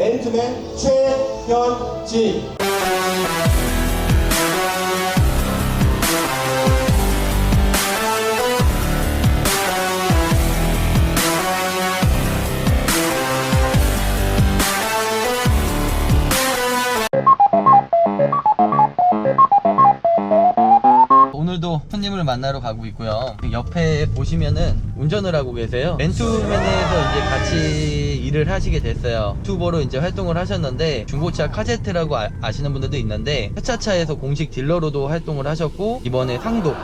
앤트맨 최현진. 오늘도 손님을 만나러 가고 있고요. 옆에 보시면은 운전을 하고 계세요. 맨투맨에서 이제 같이 일을 하시게 됐어요. 투버로 이제 활동을 하셨는데 중고차 카제트라고 아, 시는 분들도 있는데 회차차에서 공식 딜러로도 활동을 하셨고 이번에 상도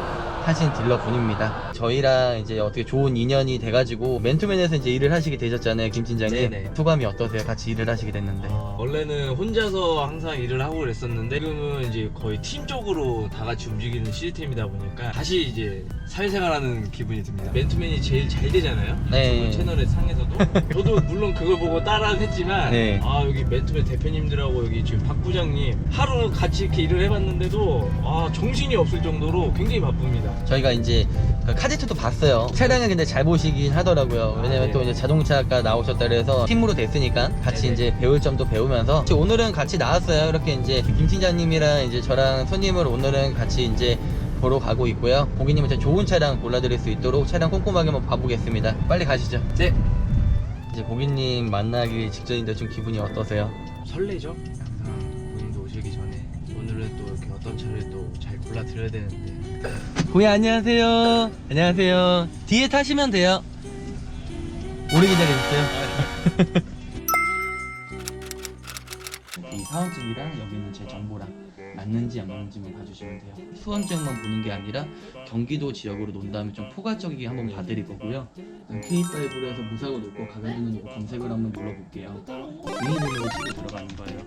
하신 딜러 분입니다. 저희랑 이제 어떻게 좋은 인연이 돼가지고 맨투맨에서 이제 일을 하시게 되셨잖아요, 김 팀장님. 네네. 소감이 어떠세요? 같이 일을 하시게 됐는데. 어, 원래는 혼자서 항상 일을 하고 그랬었는데 지금은 이제 거의 팀적으로 다 같이 움직이는 시스템이다 보니까 다시 이제 사회생활하는 기분이 듭니다. 맨투맨이 제일 잘 되잖아요. 네. 유튜브 채널의 상에서도 저도 물론 그걸 보고 따라는 했지만 네. 아 여기 맨투맨 대표님들하고 여기 지금 박 부장님 하루 같이 이렇게 일을 해봤는데도 아 정신이 없을 정도로 굉장히 바쁩니다. 저희가 이제 그 카제트도 봤어요. 차량을 근데 잘 보시긴 하더라고요. 왜냐면 아, 또 네. 이제 자동차가 나오셨다 그래서 팀으로 됐으니까 같이 네네. 이제 배울 점도 배우면서 오늘은 같이 나왔어요. 이렇게 이제 김 팀장님이랑 이제 저랑 손님을 오늘은 같이 이제 보러 가고 있고요. 고객님한테 좋은 차량 골라드릴 수 있도록 차량 꼼꼼하게 한번 봐보겠습니다. 빨리 가시죠. 네. 이제 고객님 만나기 직전인데 좀 기분이 어떠세요? 설레죠? 항상 고객님도 오시기 전에 오늘은 또 이렇게 어떤 차를 또 잘 골라 드려야 되는데 고객 안녕하세요. 안녕하세요. 뒤에 타시면 돼요. 오래 기다려주세요. 사원증이랑 여기 있는 제 정보랑 맞는지 안 맞는지만 봐주시면 돼요. 지역만 보는 게 아니라 경기도 지역으로 논 다음에 좀 포괄적이게 한번 봐드릴 거고요. K5로 해서 무사고 놓고 가격도 놓고 검색을 한번 눌러볼게요. 비밀번호로 치고 들어가는 거예요.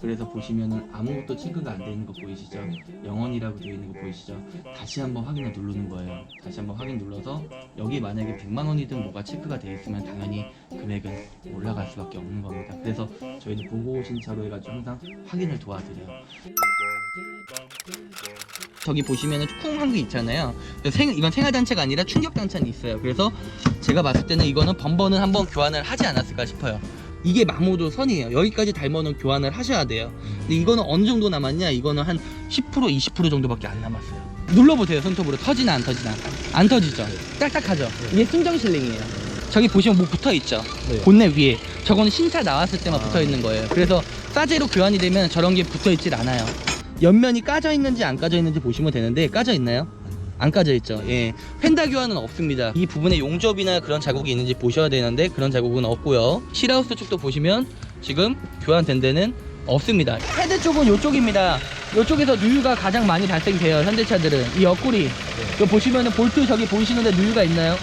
그래서 보시면은 아무것도 체크가 안돼 있는 거 보이시죠? 영원이라고 되어 있는 거 보이시죠? 다시 한번 확인을 누르는 거예요. 다시 한번 확인 눌러서 여기 만약에 100만 원이든 뭐가 체크가 돼 있으면 당연히 금액은 올라갈 수밖에 없는 겁니다. 그래서 저희는 보고 오신 차로 해가지고 항상 확인을 도와드려요. 저기 보시면은 쿵한 게 있잖아요. 생, 이건 생활 단체가 아니라 충격 단차는 있어요. 그래서 제가 봤을 때는 이거는 번번은 한번 교환을 하지 않았을까 싶어요. 이게 마모도 선이에요. 여기까지 닮아는 교환을 하셔야 돼요. 근데 이거는 어느 정도 남았냐? 이거는 한 10% 20% 정도밖에 안 남았어요. 눌러보세요 손톱으로 터지나 안 터지나 안 터지죠 딱딱하죠 이게 순정 실링이에요 저기 보시면 뭐 붙어 있죠 네. 본넷 위에 저거는 신차 나왔을 때만 아. 붙어 있는 거예요 그래서 싸제로 교환이 되면 저런 게 붙어 있질 않아요 옆면이 까져 있는지 안 까져 있는지 보시면 되는데 까져 있나요? 안 까져 있죠. 예. 펜다 교환은 없습니다. 이 부분에 용접이나 그런 자국이 있는지 보셔야 되는데 그런 자국은 없고요. 실하우스 쪽도 보시면 지금 교환된 데는 없습니다. 헤드 쪽은 이쪽입니다. 이쪽에서 누유가 가장 많이 발생돼요. 현대차들은 이 옆구리. 이거 보시면은 볼트 저기 보이시는데 누유가 있나요?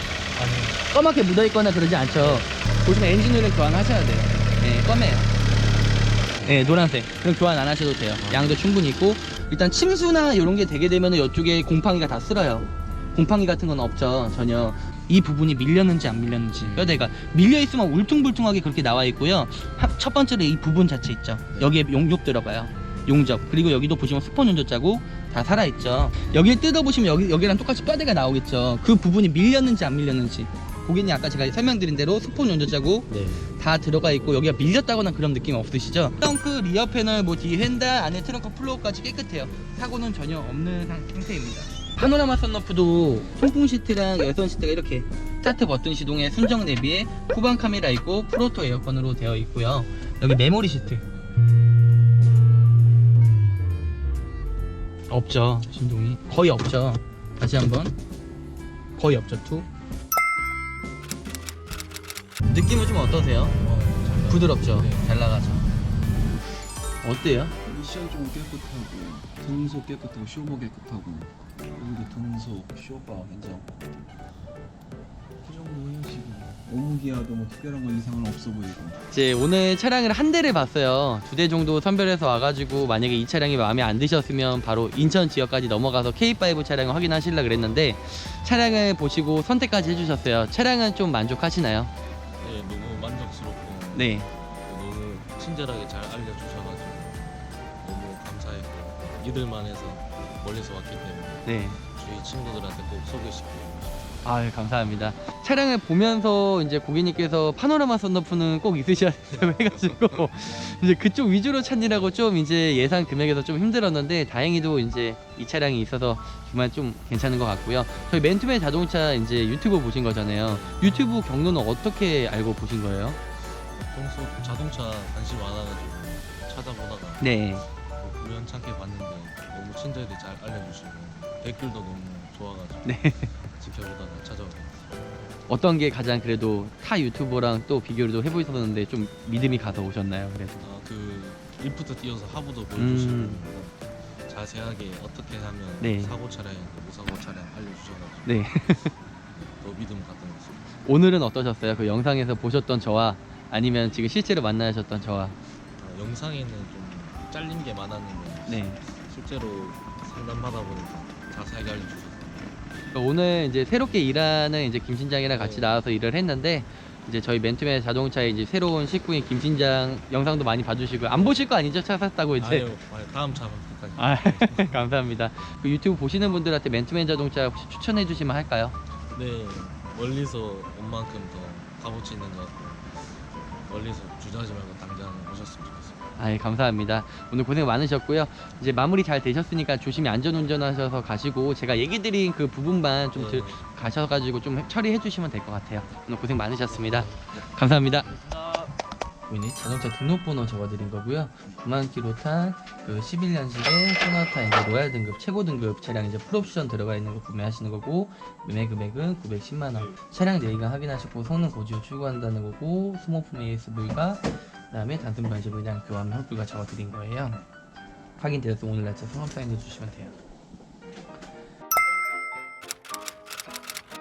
검하게 묻어 있거나 그러지 않죠. 보시면 엔진오일은 교환하셔야 돼요. 예, 검해요. 네, 노란색. 그럼 교환 안 하셔도 돼요. 양도 충분히 있고 일단 침수나 이런 게 되게 되면은 이쪽에 곰팡이가 다 쓸어요. 곰팡이 같은 건 없죠, 전혀. 이 부분이 밀렸는지 안 밀렸는지 뼈대가 밀려 있으면 울퉁불퉁하게 그렇게 나와 있고요. 하- 첫 번째로 이 부분 자체 있죠. 여기에 용접 들어가요. 용접. 그리고 여기도 보시면 스폰 용접 자국 다 살아 있죠. 여기를 뜯어 보시면 여기 여기랑 똑같이 뼈대가 나오겠죠. 그 부분이 밀렸는지 안 밀렸는지. 고객님 아까 제가 설명드린 대로 스폰 용접 자국 네. 다 들어가 있고 여기가 밀렸다거나 그런 느낌 없으시죠? 트렁크 리어 패널 뭐뒤 핸들 안에 트렁크 플로어까지 깨끗해요. 사고는 전혀 없는 상, 상태입니다. 파노라마 선러프도 통풍 시트랑 열선 시트가 이렇게 스타트 버튼 시동에 순정 내비에 후방 카메라 있고 프로토 에어컨으로 되어 있고요. 여기 메모리 시트. 없죠 신동이. 거의 없죠. 다시 한번. 거의 없죠 투 느낌은 좀 어떠세요? 부드럽죠? 네. 잘 나가죠? 어때요? 미션 좀 깨끗하고 등소 깨끗하고 쇼버 깨끗하고 여기도 등소 쇼바 괜찮고 그 정도예요 지금 오무기아도 뭐 특별한 거 이상은 없어 보이고 이제 오늘 차량을 한 대를 봤어요. 두 대 정도 선별해서 와가지고 만약에 이 차량이 마음에 안 드셨으면 바로 인천 지역까지 넘어가서 K5 차량을 확인하시려 그랬는데 차량을 보시고 선택까지 해주셨어요. 차량은 좀 만족하시나요? 네, 너무 만족스럽고 네. 너무 친절하게 잘 알려주셔가지고 너무 감사했고 믿을만해서 멀리서 왔기 때문에 네. 주위 친구들한테 꼭 소개시키고 아 감사합니다. 차량을 보면서 이제 고객님께서 파노라마 썬루프는 꼭 있으셔야 된다고 해가지고 이제 그쪽 위주로 찾느라고 좀 이제 예상 금액에서 좀 힘들었는데 다행히도 이제 이 차량이 있어서 정말 좀 괜찮은 것 같고요. 저희 맨투맨 자동차 이제 유튜브 보신 거잖아요. 유튜브 경로는 어떻게 알고 보신 거예요? 평소 자동차 관심 많아가지고 찾아보다가 네. 뭐 우연찮게 봤는데 너무 친절히 잘 알려주시고 댓글도 너무 좋아가지고 네. 어떤 게 가장 그래도 타 유튜버랑 또 비교를 또 해보셨는데 좀 믿음이 가서 오셨나요? 그래서 아 그 리프트 띄워서 하부도 보여주시고 음. 자세하게 어떻게 하면 네. 사고 차량인지 무사고 차량 알려주셔가지고 네. 더 믿음 갔던 것 같습니다. 오늘은 어떠셨어요? 그 영상에서 보셨던 저와 아니면 지금 실제로 만나셨던 저와 아, 영상에는 좀 잘린 게 많았는데 네. 실제로 상담 받아 보니까 자세하게 알려주셔서 오늘 이제 새롭게 일하는 이제 김신장이랑 같이 네. 나와서 일을 했는데 이제 저희 맨투맨 자동차의 이제 새로운 식구인 김신장 영상도 많이 봐주시고 안 보실 거 아니죠? 차 샀다고 이제 아니요 아니, 다음 차 끝까지 아 감사합니다. 그 유튜브 보시는 분들한테 맨투맨 자동차 혹시 추천해 주시면 할까요? 네 멀리서 온 만큼 더 값어치 있는 것 같고 멀리서 주저하지 말고 당장 아, 예, 감사합니다. 오늘 고생 많으셨고요. 이제 마무리 잘 되셨으니까 조심히 안전 운전하셔서 가시고 제가 얘기 드린 그 부분만 좀 들- 네. 가셔가지고 좀 처리해 주시면 될 것 같아요. 오늘 고생 많으셨습니다. 감사합니다. 고객님 자동차 등록번호 적어드린 거고요. 9만 킬로 탄그 11년식의 소나타 이제 로얄 등급 최고 등급 차량 이제 풀옵션 들어가 있는 거 구매하시는 거고 매매 금액은 910만 원. 차량 내의가 확인하시고 성능 고지を추구한다는 거고 소모품 ASV가 그 다음에 단순 변시 분량 교환 헐불가 적어드린 거예요. 확인되어서 오늘 날짜 성함 사인해 주시면 돼요.